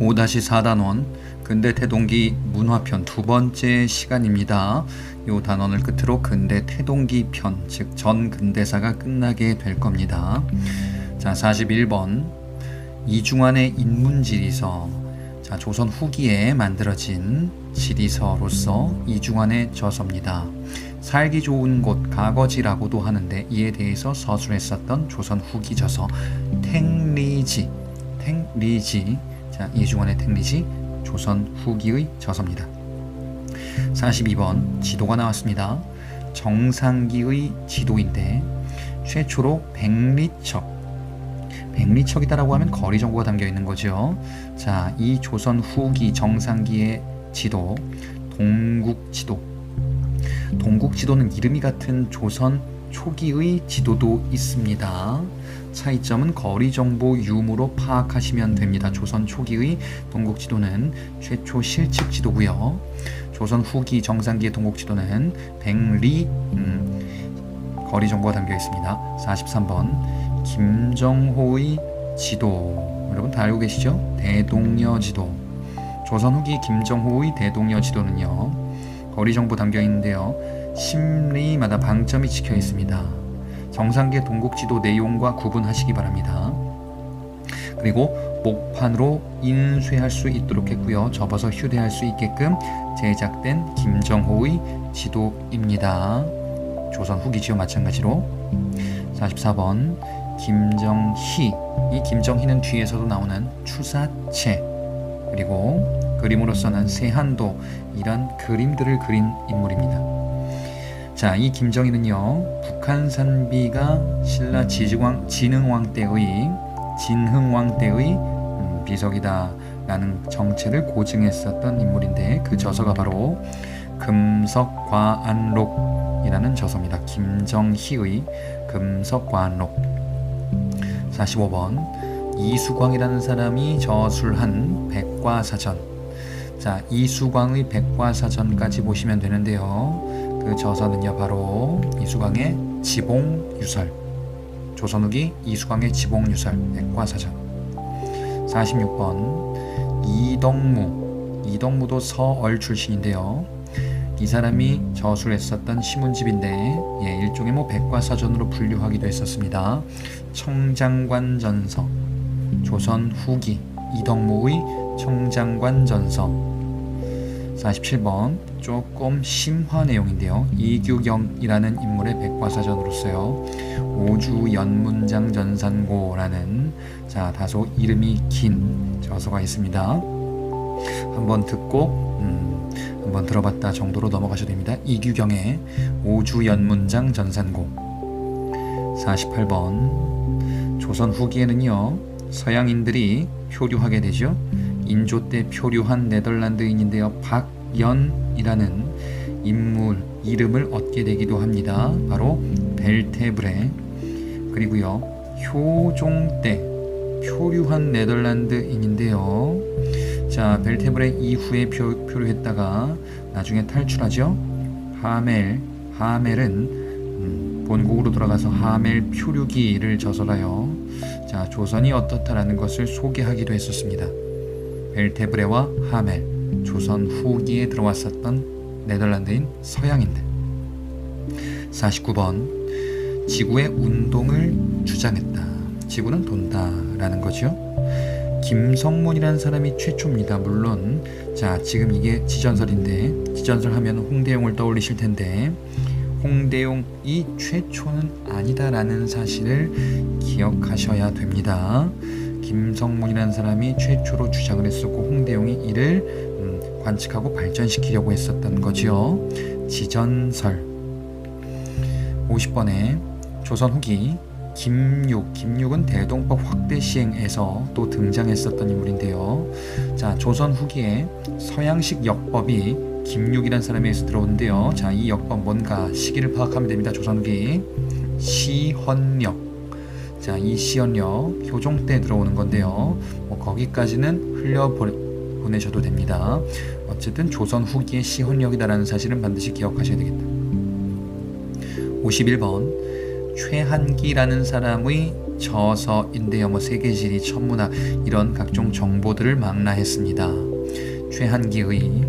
5-4단원 근대 태동기 문화편 두 번째 시간입니다. 이 단원을 끝으로 근대 태동기 편, 즉 전근대사가 끝나게 될 겁니다. 자, 41번 이중환의 인문지리서 자, 조선 후기에 만들어진 지리서로서 이중환의 저서입니다. 살기 좋은 곳 가거지라고도 하는데 이에 대해서 서술했었던 조선 후기 저서 탱리지 탱리지 자 이중환의 탱리지 조선 후기의 저서입니다. 42번 지도가 나왔습니다. 정상기의 지도인데 최초로 백리척 백리척이다라고 하면 거리 정보가 담겨 있는 거죠. 자, 이 조선 후기 정상기의 지도 동국지도 동국지도는 이름이 같은 조선 초기의 지도도 있습니다. 차이점은 거리 정보 유무로 파악하시면 됩니다. 조선 초기의 동국 지도는 최초 실측 지도고요. 조선 후기 정상기의 동국 지도는 백리 음, 거리 정보가 담겨 있습니다. 43번 김정호의 지도 여러분 다 알고 계시죠? 대동여 지도 조선 후기 김정호의 대동여 지도는요. 거리 정보 담겨 있는데요. 심리마다 방점이 찍혀 있습니다. 정상계 동국지도 내용과 구분하시기 바랍니다. 그리고 목판으로 인쇄할 수 있도록 했고요. 접어서 휴대할 수 있게끔 제작된 김정호의 지도입니다. 조선 후기지요 마찬가지로 44번 김정희 이 김정희는 뒤에서도 나오는 추사체 그리고 그림으로서는 세한도 이런 그림들을 그린 인물입니다. 자, 이 김정희는요 북한산비가 신라 지중왕 진흥왕 때의 진흥왕 때의 음, 비석이다라는 정체를 고증했었던 인물인데 그 저서가 바로 금석과안록이라는 저서입니다. 김정희의 금석과안록 45번. 이수광이라는 사람이 저술한 백과사전. 자 이수광의 백과사전까지 보시면 되는데요 그 저서는요 바로 이수광의 지봉유설. 조선 후기 이수광의 지봉유설 백과사전. 46번. 이덕무. 이덕무도 서얼 출신인데요. 이 사람이 저술했었던 시문집인데 예, 일종의 뭐 백과사전으로 분류하기도 했었습니다. 청장관 전서. 조선 후기. 이덕무의 청장관 전서. 47번 조금 심화 내용인데요. 이규경이라는 인물의 백과사전으로서요. 오주 연문장 전산고라는 자 다소 이름이 긴 저서가 있습니다. 한번 듣고 음, 한번 들어봤다 정도로 넘어가셔도 됩니다. 이규경의 오주 연문장 전산고 48번 조선 후기에는요. 서양인들이 표류하게 되죠. 인조 때 표류한 네덜란드인인데요. 박연 이라는 인물 이름을 얻게 되기도 합니다. 바로 벨테브레 그리고요. 효종 때 표류한 네덜란드인인데요. 자, 벨테브레 이후에 표, 표류했다가 나중에 탈출하죠. 하멜, 하멜은 음, 본국으로 돌아가서 하멜 표류기를 저설하여 자, 조선이 어떻다라는 것을 소개하기도 했었습니다. 벨테브레와 하멜, 조선 후기에 들어왔었던 네덜란드인 서양인들. 49번 지구의 운동을 주장했다. 지구는 돈다라는 거죠. 김성문이라는 사람이 최초입니다. 물론 자 지금 이게 지전설인데 지전설 하면 홍대용을 떠올리실 텐데 홍대용이 최초는 아니다라는 사실을 기억하셔야 됩니다. 김성문이라는 사람이 최초로 주장을 했었고 홍대용이 이를 음, 관측하고 발전시키려고 했었던 거지요. 지전설 50번에 조선 후기 김육, 김육은 대동법 확대 시행에서 또 등장했었던 인물인데요. 자, 조선 후기에 서양식 역법이 김육이라는 사람에 서 들어오는데요. 자, 이 역법 뭔가 시기를 파악하면 됩니다. 조선 후기 시헌력. 자, 이 시헌력 효종 때 들어오는 건데요. 뭐 거기까지는 흘려 보내셔도 됩니다. 어쨌든 조선 후기의 시헌력이다라는 사실은 반드시 기억하셔야 되겠다. 51번 최한기라는 사람의 처서인데요. 뭐 세계지리, 천문학 이런 각종 정보들을 망라했습니다. 최한기의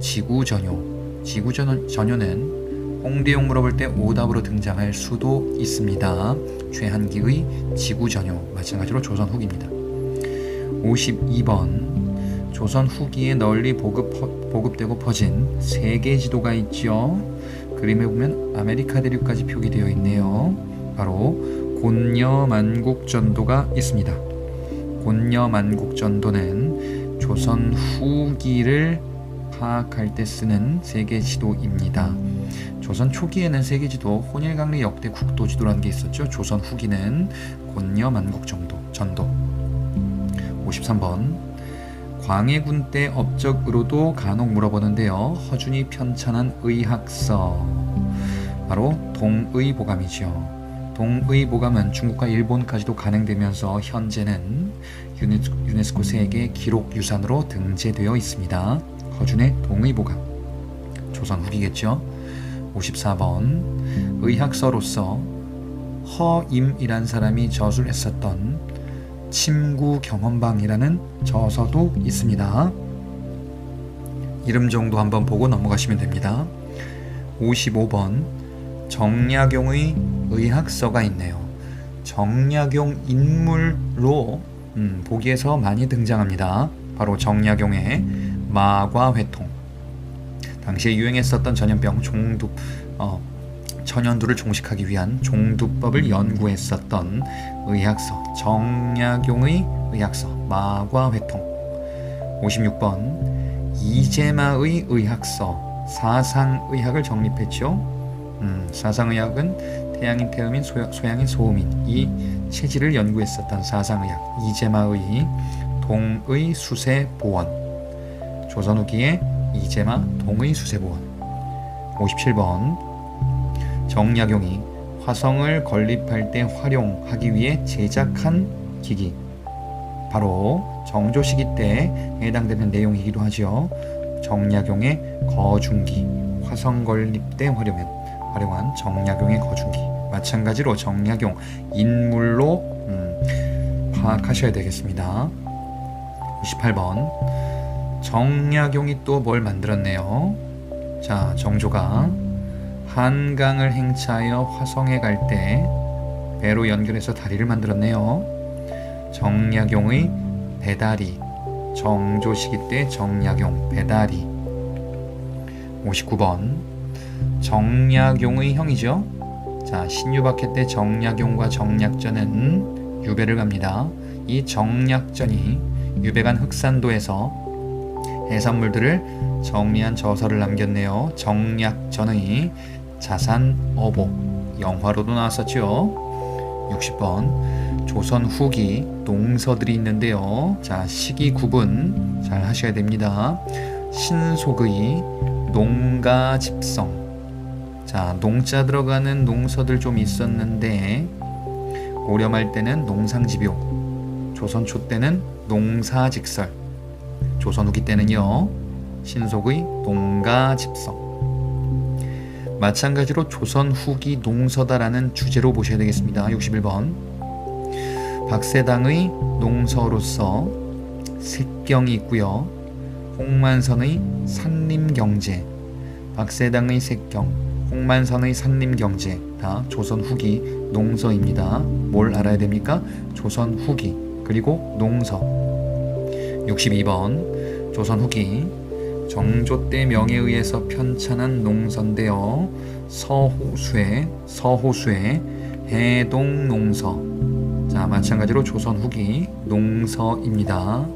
지구 전요. 지구 전- 전요는 홍대용 물어볼 때 오답으로 등장할 수도 있습니다. 최한기의 지구 전요 마찬가지로 조선 후기입니다. 52번 조선 후기에 널리 보급, 보급 되고 퍼진 세계 지도가 있죠. 그림에 보면 아메리카 대륙까지 표기되어 있네요. 바로 곤여만국전도가 있습니다. 곤여만국전도는 조선 후기를 파악할 때 쓰는 세계 지도입니다. 조선 초기에는 세계 지도 혼일강리 역대 국도 지도라는 게 있었죠. 조선 후기는 곤여만국전도 전도. 53번 광해군 때 업적으로도 간혹 물어보는데요. 허준이 편찬한 의학서 바로 동의보감이죠. 동의보감은 중국과 일본까지도 간행되면서 현재는 유네- 유네스코 세계 기록 유산으로 등재되어 있습니다. 허준의 동의보감 조선 후기겠죠. 54번 의학서로서 허임이란 사람이 저술 했었던 침구 경험방이라는 저서도 있습니다. 이름 정도 한번 보고 넘어가시면 됩니다. 55번 정약용의 의학서가 있네요. 정약용 인물로 음, 보기에서 많이 등장합니다. 바로 정약용의 마과회통. 당시에 유행했었던 전염병 종두 어, 천연두를 종식하기 위한 종두법을 연구했었던 의학서 정약용의 의학서 마과회통. 56번 이재마의 의학서 사상의학을 정립했죠. 음, 사상의학은 태양인 태음인 소, 소양인 소음인 이 체질을 연구했었던 사상의학 이재마의 동의 수세보원. 조선 후기에 이재마 동의 수세보원. 57번 정약용이 화성을 건립할 때 활용하기 위해 제작한 기기 바로 정조 시기 때 해당되는 내용이기도 하죠. 정약용의 거중기 화성 건립 때 활용한 활용한 정약용의 거중기 마찬가지로 정약용 인물로 음, 파악하셔야 되겠습니다. 28번 정약용이 또 뭘 만들었네요. 자 정조가 한강을 행차하여 화성에 갈 때 배로 연결해서 다리를 만들었네요. 정약용의 배다리 정조 시기 때 정약용 배다리 59번 정약용의 형이죠. 자 신유박해 때 정약용과 정약전은 유배를 갑니다. 이 정약전이 유배간 흑산도에서 해산물들을 정리한 저서를 남겼네요. 정약전의 자산 어보 영화로도 나왔었죠. 60번 조선 후기 농서들이 있는데요. 자 시기 구분 잘 하셔야 됩니다. 신속의 농가 집성 자 농자 들어가는 농서들 좀 있었는데 고려말 때는 농상집요 조선 초 때는 농사직설 조선 후기 때는요 신속의 농가 집성 마찬가지로 조선 후기 농서다라는 주제로 보셔야 되겠습니다. 61번. 박세당의 농서로서 색경이 있고요. 홍만선의 산림경제. 박세당의 색경 홍만선의 산림경제 다 조선 후기 농서입니다. 뭘 알아야 됩니까? 조선 후기 그리고 농서. 62번. 조선 후기 정조 때 명에 의해서 편찬한 농서인데요. 서호수의 서호수의 해동 농서. 자, 마찬가지로 조선 후기 농서입니다.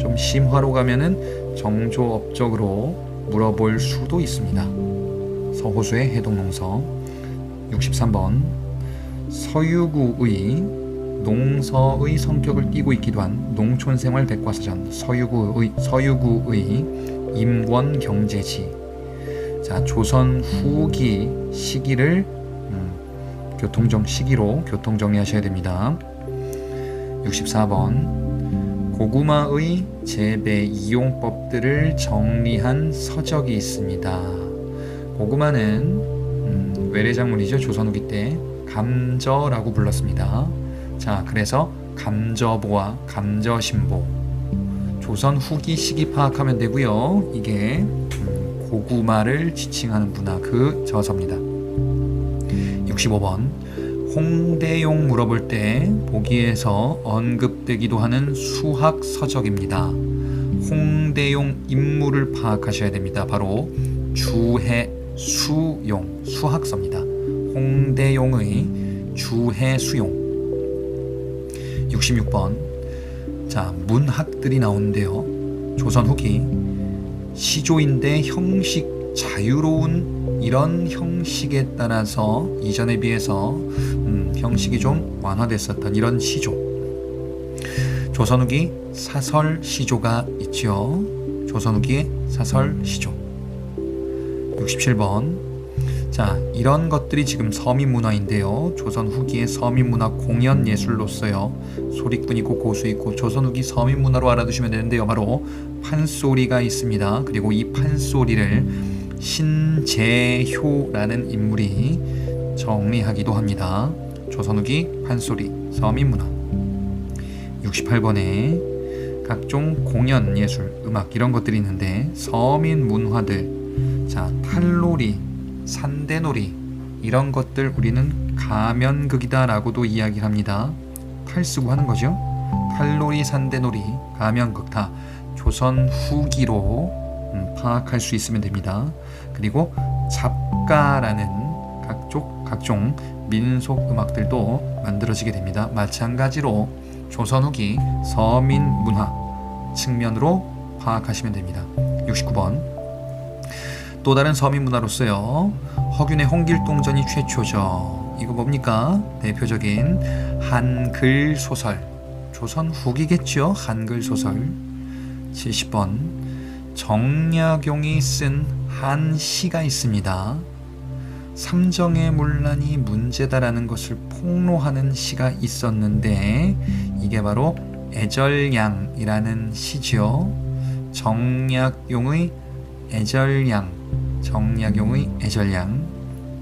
좀 심화로 가면은 정조 업적으로 물어볼 수도 있습니다. 서호수의 해동 농서. 63번 서유구의 농서의 성격을 띠고 있기도 한 농촌생활 백과사전 서유구의 서유구의 임권 경제지. 자, 조선 후기 시기를 음, 교통정 시기로 교통 정리하셔야 됩니다. 64번 고구마의 재배 이용법들을 정리한 서적이 있습니다. 고구마는 음, 외래작물이죠. 조선 후기 때 감저라고 불렀습니다. 자, 그래서 감저보와 감저신보 조선 후기 시기 파악하면 되고요. 이게 음, 고구마를 지칭하는 문화 그 저서입니다. 65번 홍대용 물어볼 때 보기에서 언급되기도 하는 수학 서적입니다. 홍대용 인물을 파악하셔야 됩니다. 바로 주해 수용 수학서입니다. 홍대용의 주해 수용 66번 자 문학들이 나오는데요. 조선 후기 시조인데 형식 자유로운 이런 형식에 따라서 이전에 비해서 음, 형식이 좀 완화됐었던 이런 시조 조선 후기 사설 시조가 있죠. 조선 후기의 사설 시조 67번 자, 이런 것들이 지금 서민 문화인데요. 조선 후기의 서민 문화 공연 예술로서요. 소리꾼 있고 고수 있고 조선 후기 서민 문화로 알아두시면 되는데요. 바로 판소리가 있습니다. 그리고 이 판소리를 신재효라는 인물이 정리하기도 합니다. 조선 후기 판소리 서민 문화 68번에 각종 공연 예술, 음악 이런 것들이 있는데 서민 문화들 자, 탈놀이 산대놀이 이런 것들 우리는 가면극이다라고도 이야기합니다. 탈 쓰고 하는 거죠. 탈놀이, 산대놀이, 가면극 다 조선 후기로 음, 파악할 수 있으면 됩니다. 그리고 잡가라는 각종 각종 민속 음악들도 만들어지게 됩니다. 마찬가지로 조선 후기 서민 문화 측면으로 파악하시면 됩니다. 69번 또 다른 서민 문화로서요. 허균의 홍길동전이 최초죠. 이거 뭡니까? 대표적인 한글 소설. 조선 후기겠죠. 한글 소설. 70번 정약용이 쓴 한 시가 있습니다. 삼정의 문란이 문제다라는 것을 폭로하는 시가 있었는데 이게 바로 애절양이라는 시죠. 정약용의 애절양 정약용의 애절양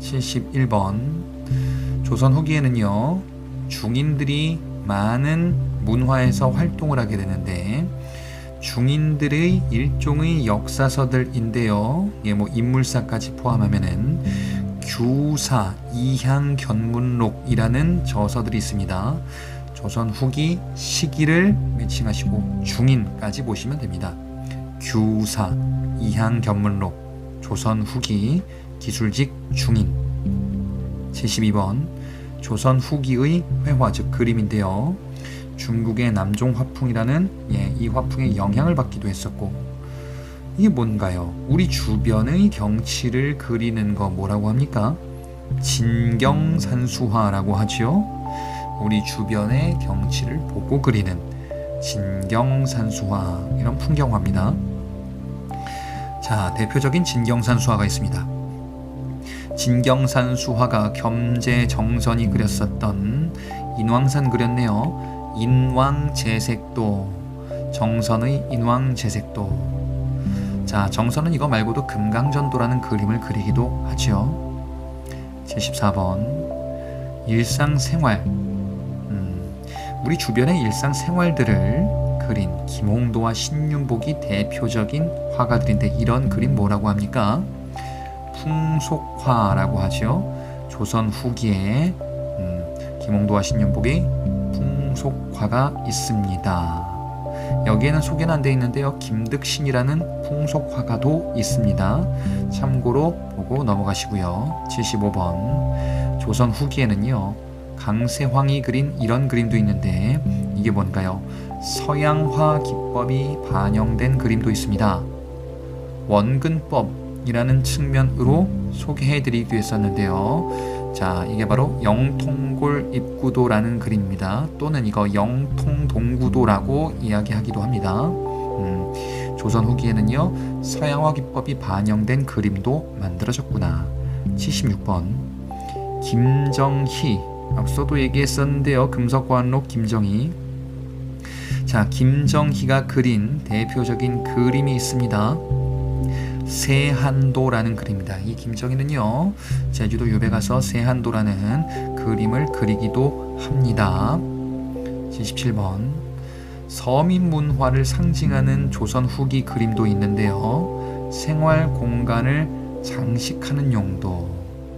71번 조선 후기에는요 중인들이 많은 문화에서 활동을 하게 되는데 중인들의 일종의 역사서들인데요. 예, 뭐 인물사까지 포함하면은 규사 이향견문록이라는 저서들이 있습니다. 조선 후기 시기를 매칭하시고 중인까지 보시면 됩니다. 규사 이향견문록 조선 후기 기술직 중인 72번 조선 후기의 회화 즉 그림인데요. 중국의 남종 화풍이라는 예, 이 화풍의 영향을 받기도 했었고 이게 뭔가요? 우리 주변의 경치를 그리는 거 뭐라고 합니까? 진경산수화라고 하지요. 우리 주변의 경치를 보고 그리는 진경산수화 이런 풍경화입니다. 자, 대표적인 진경산 수화가 있습니다. 진경산 수화가 겸재 정선이 그렸었던 인왕산 그렸네요. 인왕재색도 정선의 인왕재색도 자 정선은 이거 말고도 금강전도라는 그림을 그리기도 하죠. 74번 일상생활 음, 우리 주변의 일상생활들을 그린 김홍도와 신윤복이 대표적인 화가들인데 이런 그림 뭐라고 합니까? 풍속화라고 하죠. 조선 후기에 음, 김홍도와 신윤복의 풍속화가 있습니다. 여기에는 소개는 안 돼 있는데요. 김득신이라는 풍속화가도 있습니다. 참고로 보고 넘어가시고요. 75번 조선 후기에는요. 강세황이 그린 이런 그림도 있는데 이게 뭔가요? 서양화 기법이 반영된 그림도 있습니다. 원근법이라는 측면으로 소개해 드리기도 했었는데요. 자, 이게 바로 영통골 입구도라는 그림입니다. 또는 이거 영통동구도라고 이야기하기도 합니다. 음, 조선 후기에는요, 서양화 기법이 반영된 그림도 만들어졌구나. 76번. 김정희. 앞서도 얘기했었는데요. 금석관록 김정희. 자, 김정희가 그린 대표적인 그림이 있습니다. 세한도라는 그림입니다. 이 김정희는요, 제주도 유배 가서 세한도라는 그림을 그리기도 합니다. 77번 서민 문화를 상징하는 조선 후기 그림도 있는데요. 생활 공간을 장식하는 용도.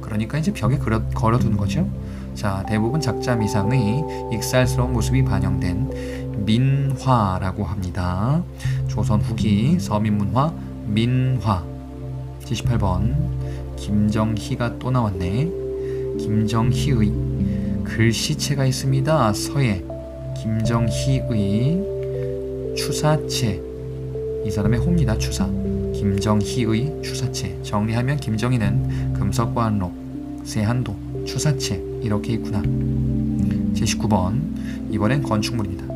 그러니까 이제 벽에 걸어, 걸어두는 거죠. 자, 대부분 작자 미상의 익살스러운 모습이 반영된 민화라고 합니다. 조선 후기 서민 문화 민화. 78번 김정희가 또 나왔네. 김정희의 글씨체가 있습니다. 서예 김정희의 추사체 이 사람의 호입니다. 추사 김정희의 추사체 정리하면 김정희는 금석관록 세한도 추사체 이렇게 있구나. 제19번 이번엔 건축물입니다.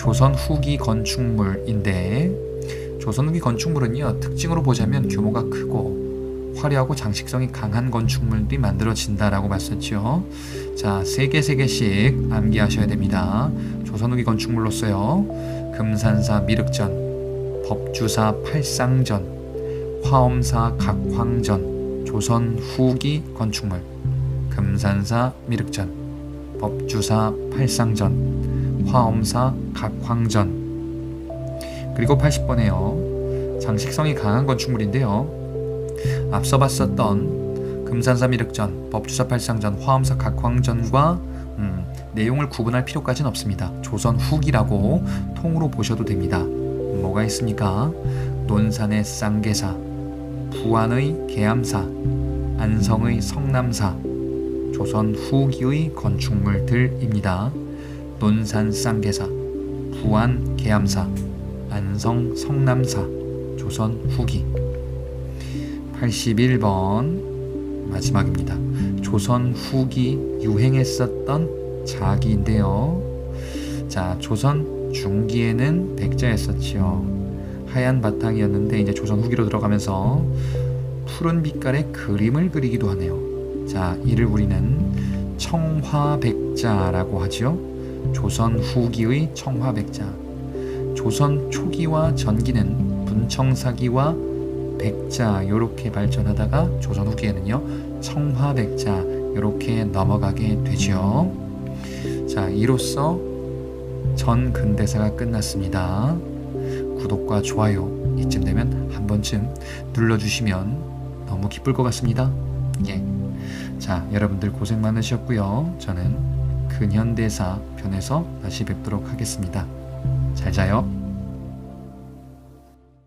조선 후기 건축물인데 조선 후기 건축물은요 특징으로 보자면 규모가 크고 화려하고 장식성이 강한 건축물들이 만들어진다라고 봤었죠. 자, 세 개 세 개씩 암기하셔야 됩니다. 조선 후기 건축물로서요. 금산사 미륵전, 법주사 팔상전, 화엄사 각황전, 조선 후기 건축물, 금산사 미륵전, 법주사 팔상전, 화엄사 각황전. 그리고 80번에요. 장식성이 강한 건축물인데요. 앞서 봤었던 금산사 미륵전, 법주사 팔상전, 화엄사 각황전과 음, 내용을 구분할 필요까지는 없습니다. 조선 후기라고 통으로 보셔도 됩니다. 뭐가 있습니까? 논산의 쌍계사, 부안의 계암사, 안성의 성남사, 조선 후기의 건축물들입니다. 논산 쌍계사, 부안 계암사, 안성 성남사, 조선 후기. 81번 마지막입니다. 조선 후기 유행했었던 자기인데요. 자, 조선 중기에는 백자였었지요. 하얀 바탕이었는데 이제 조선 후기로 들어가면서 푸른 빛깔의 그림을 그리기도 하네요. 자, 이를 우리는 청화백자라고 하지요. 조선 후기의 청화백자. 조선 초기와 전기는 분청사기와 백자 요렇게 발전하다가 조선 후기에는요 청화백자 요렇게 넘어가게 되죠. 자 이로써 전 근대사가 끝났습니다. 구독과 좋아요 이쯤 되면 한 번쯤 눌러주시면 너무 기쁠 것 같습니다. 예. 자 여러분들 고생 많으셨고요. 저는 근현대사 편에서 다시 뵙도록 하겠습니다. 잘 자요.